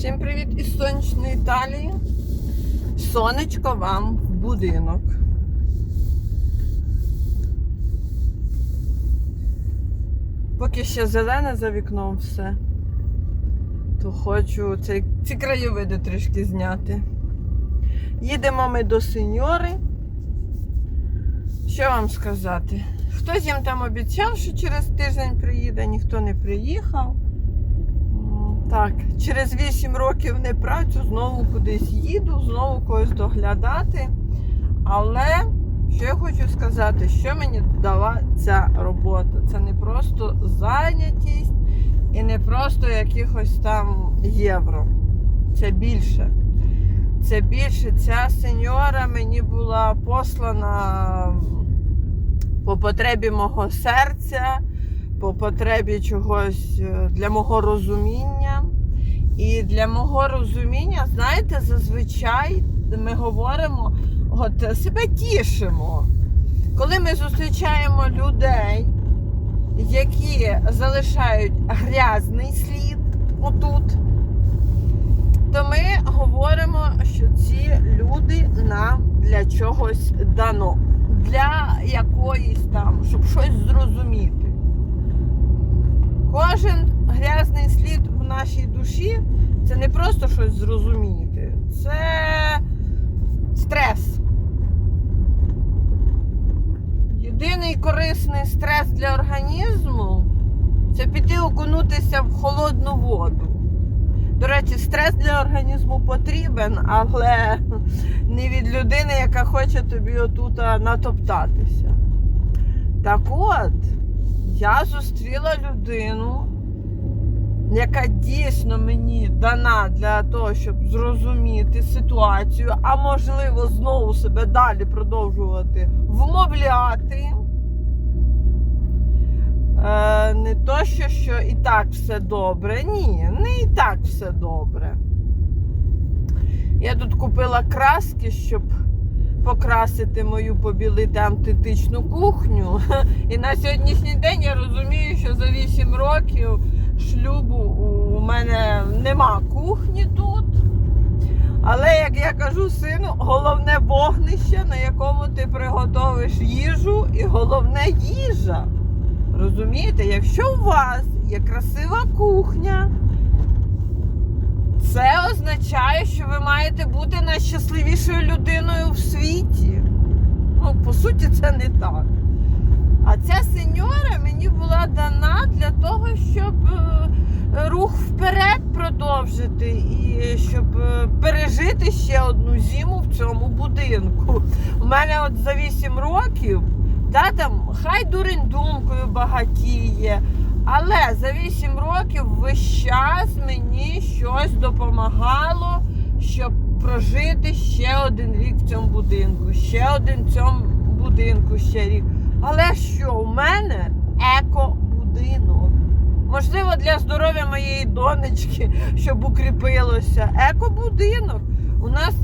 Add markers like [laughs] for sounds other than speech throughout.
Всім привіт із сонячної Італії. Сонечко вам в будинок. Поки ще зелене за вікном все, то хочу цей, ці краєвиди трішки зняти. Їдемо ми до сеньори. Що вам сказати? Хтось їм там обіцяв, що через тиждень приїде, ніхто не приїхав. Так, через 8 років не працю, знову кудись їду, знову когось доглядати. Але що я хочу сказати, що мені дала ця робота? Це не просто зайнятість і не просто якихось там євро. Це більше. Це більше. Ця сеньора мені була послана по потребі мого серця, по потребі чогось е, для мого розуміння. І для мого розуміння, знаєте, зазвичай ми говоримо, от е, себе тішимо. Коли ми зустрічаємо людей, які залишають грязний слід отут, то ми говоримо, що ці люди нам для чогось дано, для якоїсь там, щоб щось зрозуміти. Кожен грязний слід в нашій душі це не просто щось зрозуміти, це стрес. Єдиний корисний стрес для організму це піти окунутися в холодну воду. До речі, стрес для організму потрібен, але не від людини, яка хоче тобі отут натоптатися. Так от, я зустріла людину, яка дійсно мені дана для того, щоб зрозуміти ситуацію, а можливо знову себе далі продовжувати вмовляти. Е, не то, що, що і так все добре. Ні, не і так все добре. Я тут купила краски, щоб покрасити мою побілити антитичну кухню. [laughs] І на сьогоднішній день я розумію, що за 8 років шлюбу у мене нема кухні тут. Але, як я кажу сину, головне вогнище, на якому ти приготовиш їжу, і головне їжа. Розумієте, якщо у вас є красива кухня, це означає, що ви маєте бути найщасливішою людиною в світі. Ну, по суті, це не так. А ця сеньора мені була дана для того, щоб е, рух вперед продовжити і щоб е, пережити ще одну зиму в цьому будинку. У мене от за 8 років, да, там, хай дурень думкою багатіє, але за 8 років весь час мені щось допомагало, щоб прожити ще один рік в цьому будинку, ще один в цьому будинку ще рік. Але що, у мене еко-будинок. Можливо, для здоров'я моєї донечки, щоб укріпилося. Еко-будинок. У нас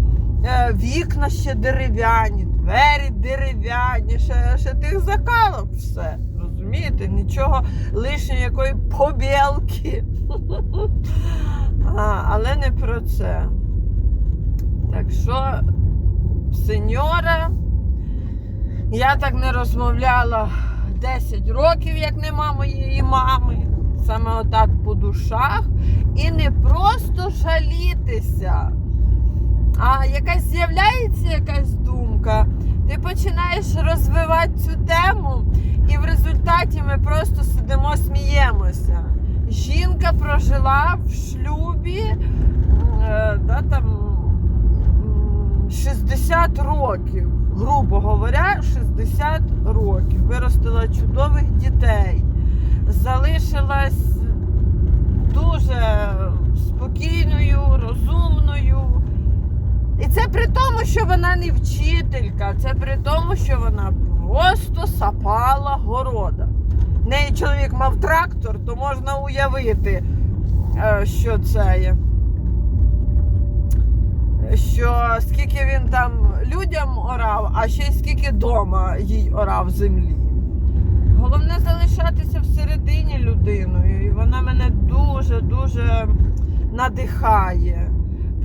е, вікна ще дерев'яні, двері дерев'яні, ще, ще тих закалок все. Розумієте? Нічого лишньої якої побілки. Але не про це. Так що, сеньора. Я так не розмовляла 10 років, як нема моєї мами. Саме отак по душах. І не просто жалітися. А якась з'являється якась думка, ти починаєш розвивати цю тему, і в результаті ми просто сидимо, сміємося. Жінка прожила в шлюбі е, да, там, 60 років грубо говоря, 60 років. Виростила чудових дітей, залишилась І це при тому, що вона не вчителька, це при тому, що вона просто сапала города. В неї чоловік мав трактор, то можна уявити, е, що це є що скільки він там людям орав, а ще й скільки дома їй орав землі. Головне залишатися всередині людиною. І вона мене дуже-дуже надихає.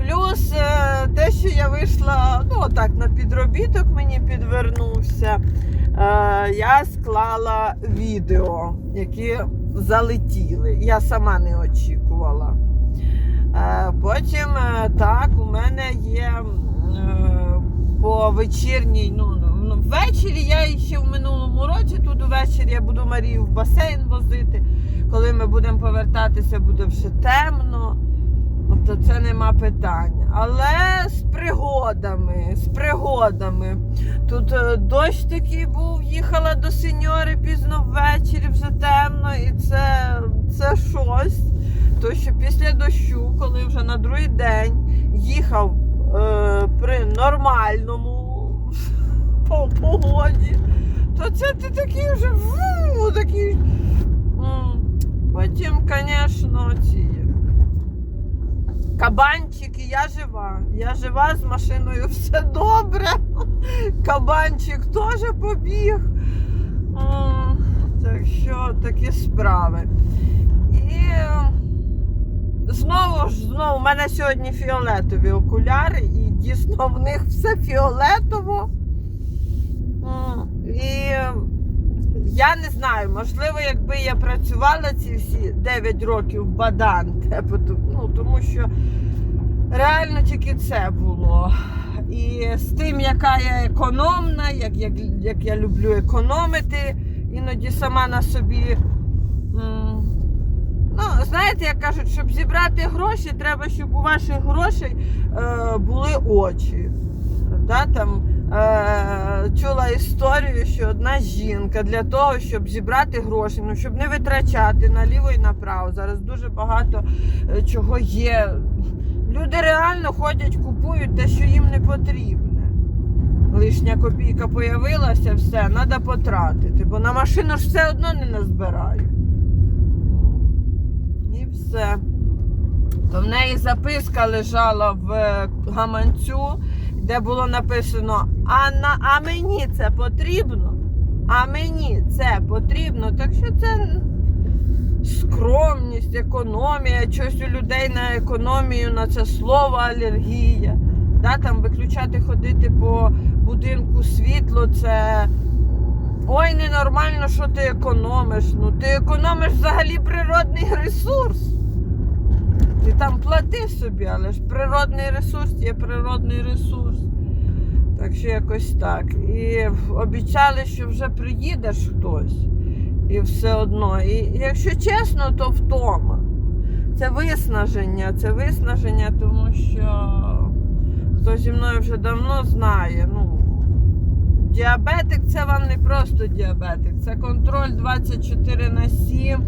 Плюс е, те, що я вийшла, ну так, на підробіток мені підвернувся, е, я склала відео, які залетіли. Я сама не очікувала. Е, Потім так, у мене є по вечірній, ну, ну, ввечері я ще в минулому році, тут увечері я буду Марію в басейн возити. Коли ми будемо повертатися, буде вже темно. Тобто це нема питань. Але з пригодами, з пригодами. Тут е, дощ такий був, їхала до сеньори пізно ввечері, вже темно, і це, це щось. То що після дощу, коли вже на другий день їхав е, при нормальному [laughs] по погоді, то це ти такий вже ву, такий. Потім, звісно, ці. Кабанчики, я жива. Я жива з машиною, все добре. Кабанчик теж побіг. Так що такі справи. І знову ж знову, у мене сьогодні фіолетові окуляри, і дійсно в них все фіолетово. І я не знаю, можливо, якби я працювала ці всі 9 років в Баданте, ну, тому що реально тільки це було. І з тим, яка я економна, як, як, як я люблю економити, іноді сама на собі. Ну, знаєте, як кажуть, щоб зібрати гроші, треба, щоб у ваших грошей е, були очі. Да, там, чула історію, що одна жінка для того, щоб зібрати гроші, ну, щоб не витрачати наліво і направо. Зараз дуже багато е, чого є. Люди реально ходять, купують те, що їм не потрібне. Лишня копійка появилася, все, треба потратити, бо на машину ж все одно не назбираю. І все. То в неї записка лежала в е, гаманцю, де було написано: а, на, а мені це потрібно? А мені це потрібно. Так що це скромність, економія, щось у людей на економію, на це слово алергія. Да, там виключати ходити по будинку світло, це. Ой, ненормально, що ти економиш. Ну, ти економиш взагалі природний ресурс. Ти там плати собі, але ж природний ресурс є природний ресурс. Так що якось так. І обіцяли, що вже приїдеш хтось. І все одно. І якщо чесно, то втома. Це виснаження, це виснаження, тому що хто зі мною вже давно знає. Ну, діабетик це вам не просто діабетик, це контроль 24 на 7.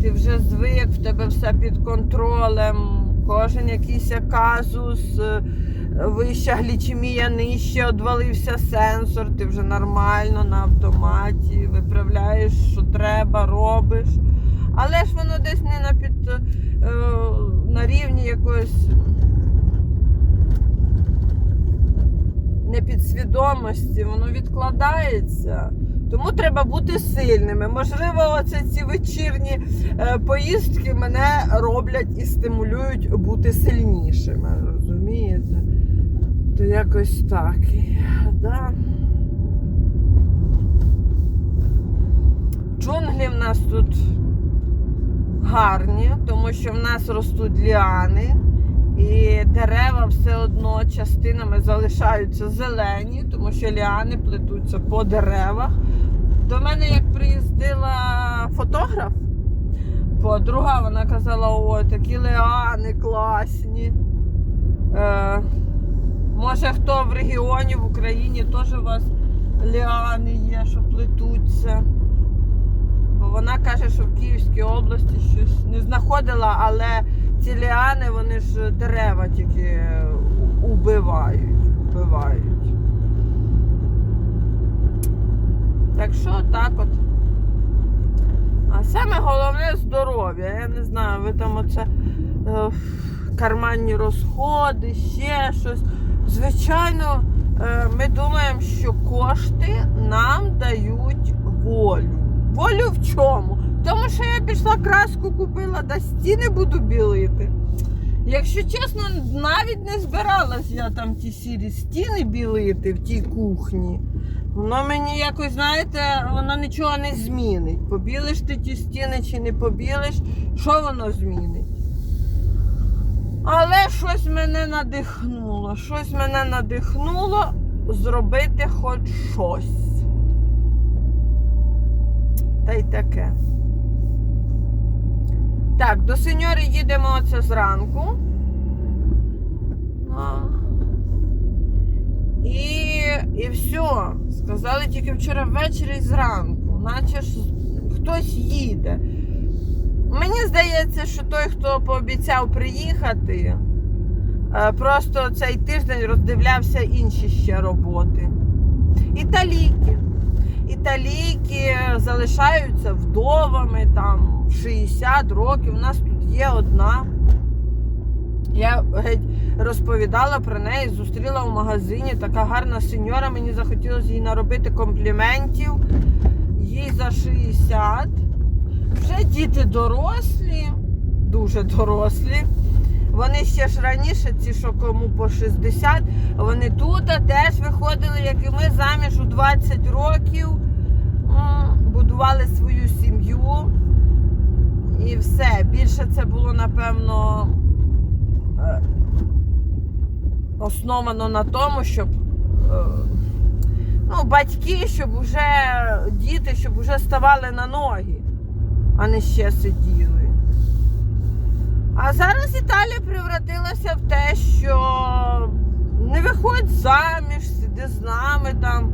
Ти вже звик, в тебе все під контролем. Кожен якийсь казус, е, вища глічемія, нижче, одвалився сенсор, ти вже нормально на автоматі, виправляєш, що треба, робиш. Але ж воно десь не на під, е, на рівні якоїсь непідсвідомості, воно відкладається. Тому треба бути сильними. Можливо, оце ці вечірні е, поїздки мене роблять і стимулюють бути сильнішими. Розумієте? То якось так. Да. Джунглі в нас тут гарні, тому що в нас ростуть ліани. І дерева все одно частинами залишаються зелені, тому що ліани плетуться по деревах. До мене, як приїздила фотограф, подруга, вона казала, о, такі ліани класні. Е, може, хто в регіоні в Україні теж у вас ліани є, що плетуться. Бо вона каже, що в Київській області щось не знаходила, але ці ліани, вони ж дерева тільки убивають. убивають. Так що так от. А саме головне здоров'я. Я не знаю, ви там оце е, карманні розходи, ще щось. Звичайно, е, ми думаємо, що кошти нам дають волю. Волю в чому? Тому що я пішла краску купила, да стіни буду білити. Якщо чесно, навіть не збиралась я там ті сірі стіни білити в тій кухні. Воно мені якось, знаєте, воно нічого не змінить. Побілиш ти ті стіни чи не побілиш, що воно змінить? Але щось мене надихнуло. Щось мене надихнуло зробити хоч щось. Та й таке. Так, до сеньори їдемо оце зранку. І, і все. Сказали тільки вчора ввечері зранку. Наче ж хтось їде. Мені здається, що той, хто пообіцяв приїхати, е, просто цей тиждень роздивлявся інші ще роботи. Італійки. Італійки залишаються вдовами там 60 років. У нас тут є одна. Я геть розповідала про неї, зустріла в магазині. Така гарна сеньора. Мені захотілося їй наробити компліментів. Їй за 60. Вже діти дорослі, дуже дорослі. Вони ще ж раніше, ці, що кому по 60, вони тут теж виходили, як і ми, заміж у 20 років, будували свою сім'ю. І все. Більше це було, напевно, е, основано на тому, щоб е, ну, батьки, щоб вже діти, щоб вже ставали на ноги, а не ще сиділи. А зараз Італія превратилася в те, що не виходь заміж, сиди з нами там.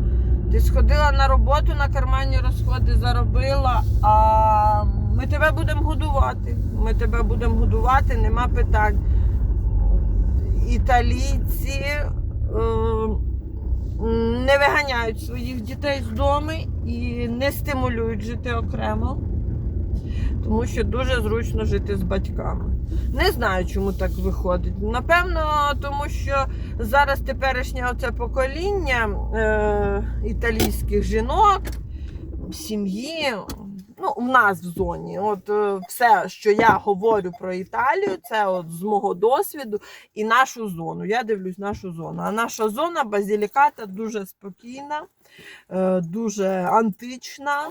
Ти сходила на роботу на карманні розходи заробила, а ми тебе будемо годувати. Ми тебе будемо годувати, нема питань. Італійці е, не виганяють своїх дітей з дому і не стимулюють жити окремо, тому що дуже зручно жити з батьками. Не знаю, чому так виходить. Напевно, тому що зараз теперішнє оце покоління е, італійських жінок, сім'ї. Ну, в нас в зоні. От е, все, що я говорю про Італію, це от з мого досвіду і нашу зону. Я дивлюсь нашу зону. А наша зона базіліката дуже спокійна, е, дуже антична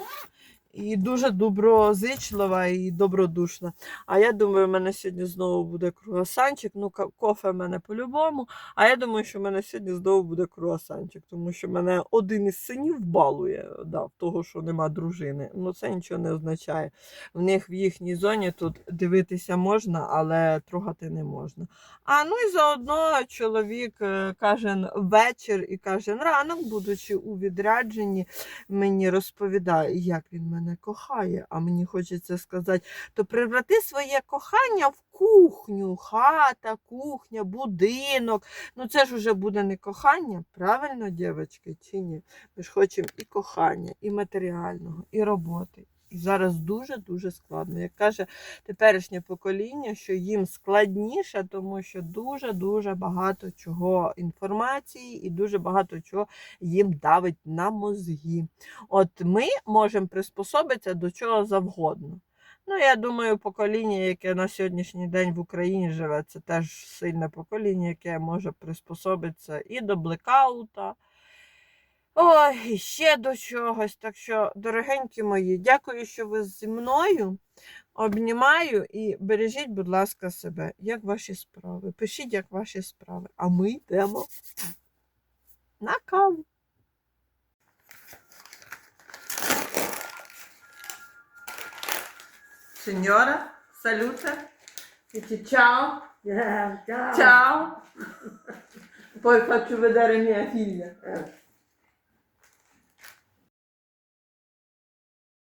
і дуже доброзичлива і добродушна. А я думаю, в мене сьогодні знову буде круасанчик. Ну, кофе в мене по-любому. А я думаю, що в мене сьогодні знову буде круасанчик, тому що мене один із синів балує, да, того, що нема дружини. Ну це нічого не означає. В них в їхній зоні тут дивитися можна, але трогати не можна. А ну і заодно чоловік е, кожен вечір і кожен ранок, будучи у відрядженні, мені розповідає, як він мене кохає. А мені хочеться сказати, то преврати своє кохання в кухню, хата, кухня, будинок. Ну це ж уже буде не кохання, правильно, дівчатки, чи ні? Ми ж хочемо і кохання, і матеріального, і роботи. Зараз дуже-дуже складно. Як каже теперішнє покоління, що їм складніше, тому що дуже-дуже багато чого інформації і дуже багато чого їм давить на мозги. От ми можемо приспособитися до чого завгодно. Ну, я думаю, покоління, яке на сьогоднішній день в Україні живе, це теж сильне покоління, яке може приспособитися і до блекаута. Ой, ще до чогось. Так що, дорогенькі мої, дякую, що ви зі мною. Обнімаю і бережіть, будь ласка, себе. Як ваші справи? Пишіть, як ваші справи. А ми йдемо на каву. Dici ciao. Ciao, ciao. Ciao. Poi faccio vedere mia figlia.